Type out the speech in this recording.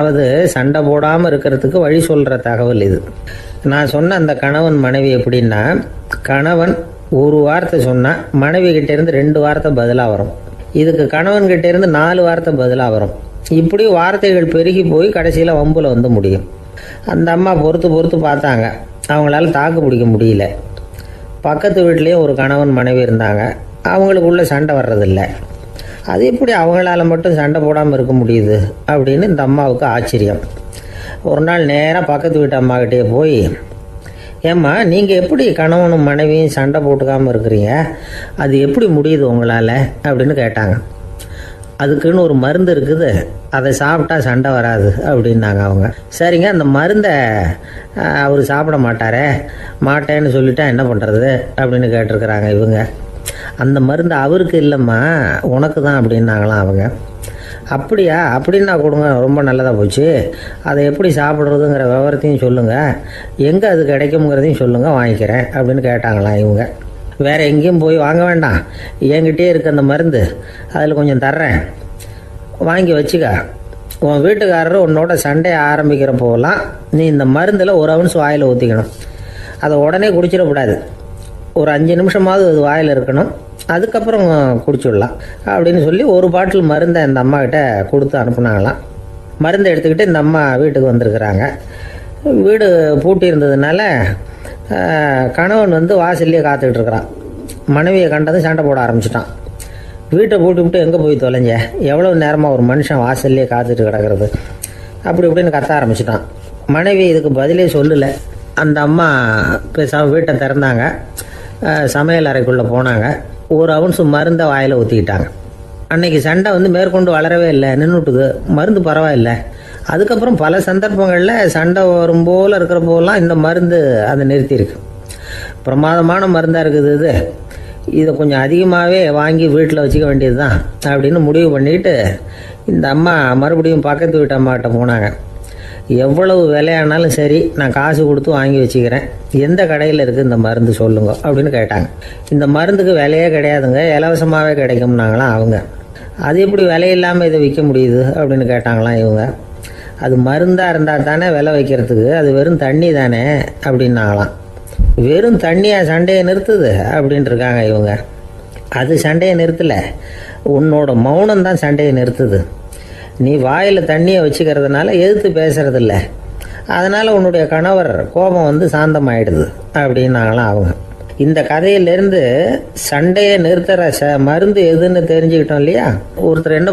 அதாவது சண்டை போடாமல் இருக்கிறதுக்கு வழி சொல்கிற தகவல் இது. நான் சொன்ன அந்த கணவன் மனைவி எப்படின்னா கணவன் ஒரு வார்த்தை சொன்னால் மனைவி கிட்ட இருந்து ரெண்டு வார்த்தை பதிலாக வரும். இதுக்கு கணவன் கிட்ட இருந்து நாலு வார்த்தை பதிலாக வரும். இப்படி வார்த்தைகள் பெருகி போய் கடைசியில் வம்புல வந்து முடியும். அந்த அம்மா பொறுத்து பொறுத்து பார்த்தாங்க. அவங்களால தாக்கு பிடிக்க முடியல. பக்கத்து வீட்லேயும் ஒரு கணவன் மனைவி இருந்தாங்க. அவங்களுக்குள்ள சண்டை வர்றதில்லை. அது எப்படி அவங்களால மட்டும் சண்டை போடாமல் இருக்க முடியுது அப்படின்னு இந்த அம்மாவுக்கு ஆச்சரியம். ஒரு நாள் நேராக பக்கத்து வீட்டு அம்மாக்கிட்டே போய் ஏம்மா நீங்கள் எப்படி கணவனும் மனைவியும் சண்டை போட்டுக்காமல் இருக்கிறீங்க? அது எப்படி முடியுது உங்களால்? அப்படின்னு கேட்டாங்க. அதுக்குன்னு ஒரு மருந்து இருக்குது. அதை சாப்பிட்டா சண்டை வராது அப்படின்னாங்க அவங்க. சரிங்க அந்த மருந்தை அவர் சாப்பிட மாட்டாரே மாட்டேன்னு சொல்லிட்டா என்ன பண்ணுறது அப்படின்னு கேட்டிருக்கிறாங்க இவங்க. அந்த மருந்து அவருக்கு இல்லைம்மா உனக்கு தான் அப்படின்னாங்களாம் அவங்க. அப்படியா? அப்படின்னா கொடுங்க ரொம்ப நல்லதாக போச்சு. அதை எப்படி சாப்பிட்றதுங்கிற விவரத்தையும் சொல்லுங்கள் எங்கே அது கிடைக்குங்கிறதையும் சொல்லுங்கள் வாங்கிக்கிறேன் அப்படின்னு கேட்டாங்களாம் இவங்க. வேறு எங்கேயும் போய் வாங்க வேண்டாம். என்கிட்டே இருக்க அந்த மருந்து. அதில் கொஞ்சம் தர்றேன். வாங்கி வச்சுக்க. உன் வீட்டுக்காரர் உன்னோட சண்டையை ஆரம்பிக்கிற போகலாம் நீ இந்த மருந்தில் ஒரு அவுன்ஸ் வாயில் ஊற்றிக்கணும் அதை உடனே குடிச்சிடக்கூடாது. ஒரு அஞ்சு நிமிஷமாவது அது வாயில் இருக்கணும். அதுக்கப்புறம் குடிச்சுடலாம் அப்படின்னு சொல்லி ஒரு பாட்டில் மருந்தை இந்த அம்மாக்கிட்ட கொடுத்து அனுப்புனாங்களாம். மருந்தை எடுத்துக்கிட்டு இந்த அம்மா வீட்டுக்கு வந்திருக்கிறாங்க. வீடு பூட்டி இருந்ததுனால கணவன் வந்து வாசல்லையே காத்துக்கிட்டு இருக்கிறான். மனைவியை கண்டதும் சண்டை போட ஆரம்பிச்சிட்டான். வீட்டை பூட்டி விட்டு எங்கே போய் தொலைஞ்ச? எவ்வளோ நேரமாக ஒரு மனுஷன் வாசல்லையே காத்துட்டு கிடக்கிறது? அப்படி இப்படின்னு கத்த ஆரம்பிச்சிட்டான். மனைவி இதுக்கு பதிலே சொல்லலை. அந்த அம்மா பேசாமல் வீட்டை திறந்தாங்க. சமையல் அறைக்குள்ளே போனாங்க. ஒரு அவுன்ஸ் மருந்தை வாயில் ஊற்றிக்கிட்டாங்க அன்னைக்கு சண்டை வந்து மேற்கொண்டு வளரவே இல்லை நின்றுட்டுது மருந்து பரவாயில்ல. அதுக்கப்புறம் பல சந்தர்ப்பங்களில் சண்டை வரும் போல் இருக்கிற போலாம் இந்த மருந்து அதை நிறுத்தியிருக்கு. பிரமாதமான மருந்தாக இருக்குது இது. இதை கொஞ்சம் அதிகமாகவே வாங்கி வீட்டில் வச்சுக்க வேண்டியது தான் அப்படின்னு முடிவு பண்ணிட்டு இந்த அம்மா மறுபடியும் பக்கத்து வீட்டு அம்மாகிட்ட போனாங்க. எவ்வளவு விலையானாலும் சரி நான் காசு கொடுத்து வாங்கி வச்சுக்கிறேன். எந்த கடையில் இருக்குது இந்த மருந்து சொல்லுங்க அப்படின்னு கேட்டாங்க. இந்த மருந்துக்கு விலையே கிடையாதுங்க இலவசமாகவே கிடைக்கும்னாங்களாம் அவங்க. அது எப்படி விலை இல்லாமல் இதை விற்க முடியுது அப்படின்னு கேட்டாங்களாம் இவங்க. அது மருந்தாக இருந்தால் தானே விலை வைக்கிறதுக்கு அது வெறும் தண்ணி தானே அப்படின்னாங்களாம். வெறும் தண்ணியாக சண்டையை நிறுத்துது அப்படின்ட்டு இருக்காங்க இவங்க. அது சண்டையை நிறுத்தலை. உன்னோட மௌனம் தான் சண்டையை நிறுத்துது. நீ வாயில் தண்ணியை வச்சுக்கிறதுனால எதிர்த்து பேசுகிறதில்ல அதனால் உன்னுடைய கணவர் கோபம் வந்து சாந்தமாயிடுது. அப்படின்னாங்களாம் அவங்க இந்த கதையிலேருந்து சண்டையை நிறுத்துகிற ச மருந்து எதுன்னு தெரிஞ்சுக்கிட்டோம் இல்லையா? ஒருத்தர் என்ன